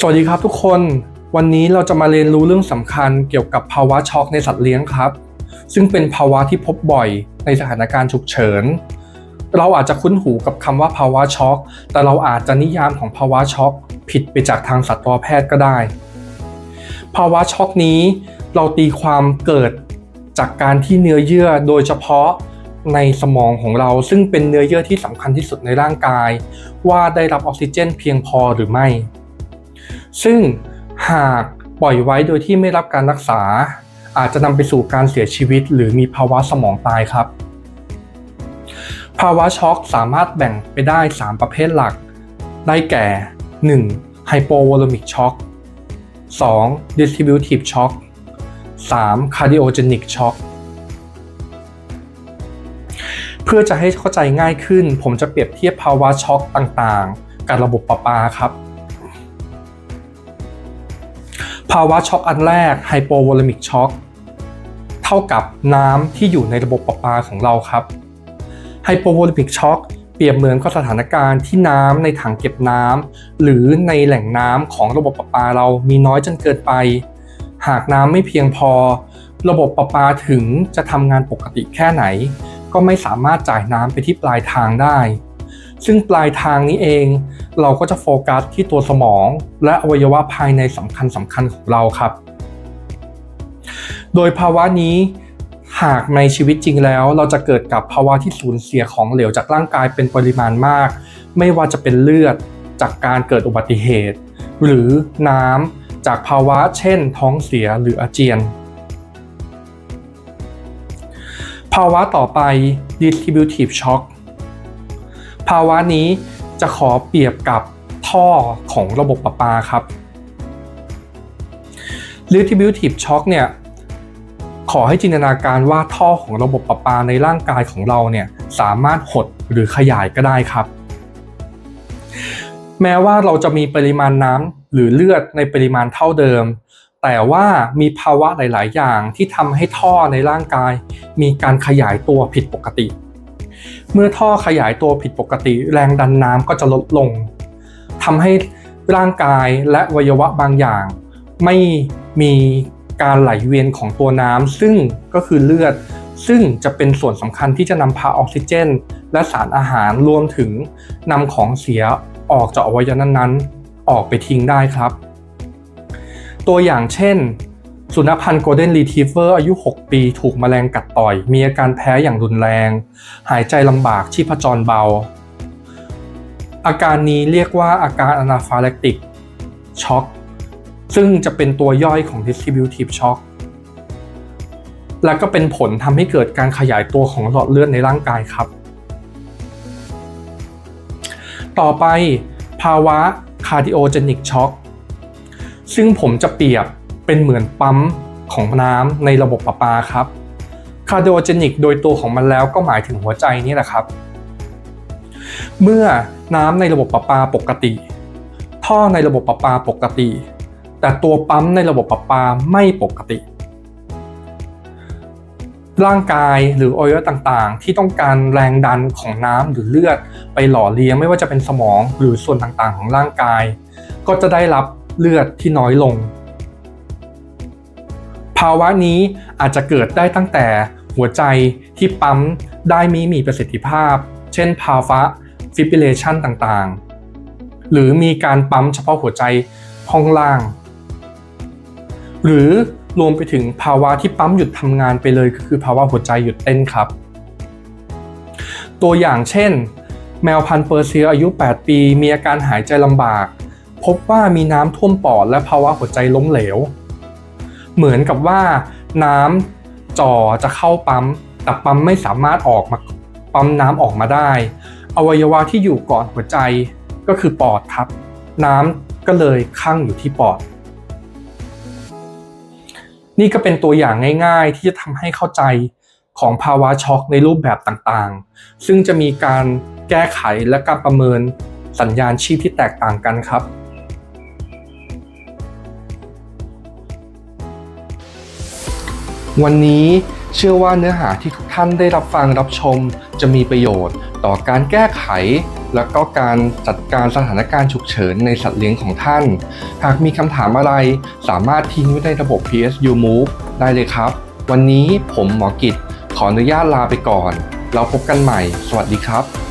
สวัสดีครับทุกคน วันนี้เราจะมาเรียนรู้เรื่องสำคัญเกี่ยวกับภาวะช็อกในสัตว์เลี้ยงครับ ซึ่งเป็นภาวะที่พบบ่อยในสถานการณ์ฉุกเฉิน เราอาจจะคุ้นหูกับคำว่าภาวะช็อก แต่เราอาจจะนิยามของภาวะช็อก ผิดไปจากทางสัตวแพทย์ก็ได้ ภาวะช็อกนี้ เราตีความเกิดจากการที่เนื้อเยื่อโดยเฉพาะในสมองของเราซึ่งเป็นเนื้อเยื่อที่สำคัญที่สุดในร่างกาย ว่าได้รับออกซิเจนเพียงพอหรือไม่ ซึ่งหากปล่อยไว้โดยที่ไม่รับการรักษา อาจจะนำไปสู่การเสียชีวิต หรือมีภาวะสมองตายครับ ภาวะช็อกสามารถแบ่งไปได้ 3 ประเภทหลัก ได้แก่ 1. hypovolemic shock 2. distributive shock 3. cardiogenic shock เพื่อจะให้เข้าใจง่ายขึ้น ผมจะเปรียบเทียบภาวะช็อกต่างๆ กับระบบประปาครับ ภาวะช็อกอันแรก hypovolemic shock เท่ากับน้ำที่อยู่ในระบบประปาของเราครับ hypovolemic shock เปรียบเหมือนกับสถานการณ์ที่น้ำในถังเก็บน้ำหรือในแหล่งน้ำของระบบประปาเรามีน้อยจนเกินไป หากน้ำไม่เพียงพอ ระบบประปาถึงจะทำงานปกติแค่ไหน ก็ไม่สามารถจ่ายน้ำไปที่ปลายทางได้ ซึ่งปลายทางนี้เอง เราก็จะโฟกัสที่ตัวสมอง และอวัยวะภายในสำคัญสำคัญของเราครับ โดยภาวะนี้หากในชีวิตจริงแล้ว เราจะเกิดกับภาวะที่สูญเสียของเหลวจากร่างกายเป็นปริมาณมาก ไม่ว่าจะเป็นเลือดจากการเกิดอุบัติเหตุ หรือน้ำจากภาวะเช่น ท้องเสียหรืออาเจียน ภาวะต่อไป distributive shock ภาวะนี้จะขอเปรียบกับท่อของระบบประปาครับ distributive shock เนี่ยขอให้จินตนาการว่าท่อของระบบประปาในร่างกายของเราเนี่ยสามารถหดหรือขยายก็ได้ครับ แม้ว่าเราจะมีปริมาณน้ำหรือเลือดในปริมาณเท่าเดิม แต่ว่ามีภาวะหลาย ๆ อย่างที่ทำให้ท่อในร่างกาย มีการขยายตัวผิดปกติ เมื่อท่อขยายตัวผิดปกติ แรงดันน้ำก็จะลดลงทำให้ร่างกายและวัยวะบางอย่าง ไม่มีการไหลเวียนของตัวน้ำซึ่งก็คือเลือด ซึ่งจะเป็นส่วนสำคัญที่จะนำพาออกซิเจน และสารอาหารรวมถึงนำของเสียออกจากอวัยวะนั้นๆ ออกไปทิ้งได้ครับ ตัวอย่างเช่น สุนัขพันธุ์โกลเด้นรีทรีเวอร์อายุ 6 ปี ถูกแมลงกัดต่อย มีอาการแพ้อย่างรุนแรง หายใจลำบากชีพจรเบา อาการนี้เรียกว่าอาการอนาฟาแลกติกช็อกซึ่งจะเป็นตัวย่อยของ distributive shock และก็เป็นผลทำให้เกิดการขยายตัวของหลอดเลือดในร่างกายครับ ต่อไปภาวะ cardiogenic shock ซึ่งผมจะเปรียบ เป็นเหมือนปั๊มของน้ำในระบบประปาครับ cardiogenic โดยตัวของมันแล้วก็หมายถึงหัวใจนี่แหละครับ เมื่อน้ำในระบบประปาปกติ ท่อในระบบประปาปกติ แต่ตัวปั๊มในระบบประปาไม่ปกติ ร่างกายหรืออวัยวะต่างๆ ที่ต้องการแรงดันของน้ำหรือเลือดไปหล่อเลี้ยงไม่ว่าจะเป็นสมองหรือส่วนต่างๆ ของร่างกาย ก็จะได้รับเลือดที่น้อยลงาวะนี้อาจจะเกิดได้ตั้งแต่หัวใจที่ปั๊มได้มีมีประสิทธิภาพ เช่นภาวะฟิบริเลชันต่างๆ หรือมีการปั๊มเฉพาะหัวใจห้องล่าง หรือรวมไปถึงภาวะที่ปั๊มหยุดทำงานไปเลยก็คือภาวะหัวใจหยุดเต้นครับ ตัวอย่างเช่น แมวพันเปอร์เซียอายุ 8 ปี มีอาการหายใจลำบาก พบว่ามีน้ำท่วมปอดและภาวะหัวใจล้มเหลว เหมือนกับว่าน้ำจ่อจะเข้าปั๊ม แต่ปั๊มไม่สามารถออกมาปั๊มน้ำออกมาได้ อวัยวะที่อยู่ก่อนหัวใจก็คือปอดครับ น้ำก็เลยข้างอยู่ที่ปอด นี่ก็เป็นตัวอย่างง่ายๆ ที่จะทำให้เข้าใจของภาวะช็อกในรูปแบบต่างๆ ซึ่งจะมีการแก้ไขและการประเมินสัญญาณชีพที่แตกต่างกันครับ วันนี้เชื่อว่าเนื้อหาที่ทุกท่านได้รับฟังรับชม จะมีประโยชน์ ต่อการแก้ไข แล้วก็การจัดการสถานการณ์ฉุกเฉินในสัตว์เลี้ยงของท่าน หากมีคำถามอะไรสามารถทิ้งไว้ในระบบ PSU Move ได้เลยครับ วันนี้ผมหมอกิจขออนุญาตลาไปก่อน เราพบกันใหม่ สวัสดีครับ